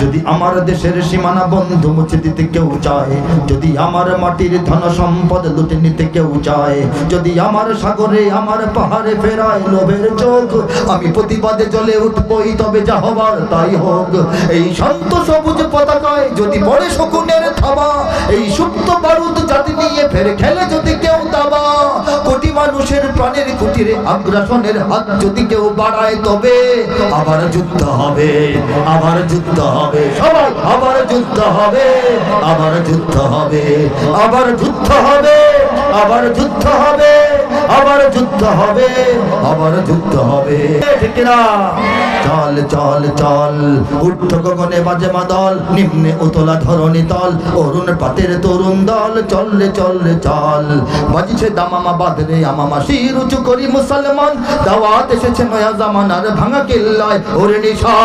যদি আমার দেশের সীমানা বন্ধ মুছে দিতে কেউ চায়, যদি আমার মাটির ধন সম্পদ লুটে নিতে কেউ চায়, যদি আমার সাগরে আমার পাহাড়ে ফেরায় লোভের চোখ, আমি প্রতিবাদে জ্বলে উঠবই তবে যা হবার তাই হোক। এই শান্ত সবুজ পতাকায় যদি পড়ে শকুনের থাবা, এই সুপ্ত বারুদ জাতি নিয়ে ফের খেলে যদি কোটি মানুষের প্রাণের কুটিরে আগ্রাসনের হাত যদি কেউ বাড়ায় তবে আবার যুদ্ধ হবে, আবার যুদ্ধ হবে, সবাই আবার যুদ্ধ হবে, আবার যুদ্ধ হবে, আবার যুদ্ধ হবে, আবার যুদ্ধ হবে। আবার যুদ্ধ হবে আবার যুদ্ধ হবে। ঠিক না চল চল চল উর্ধ গগনে বাজে মাদল নিম্নে উতলা ধরণী তল অরুণ পাতের তরুণ দল চললে চললে চল। বাজিছে দামামা বাদরে আমামা শির উঁচু করি মুসলমান দাওয়াত এসেছে নয়া জামানার ভাঙা কিল্লায় ওরে নিশা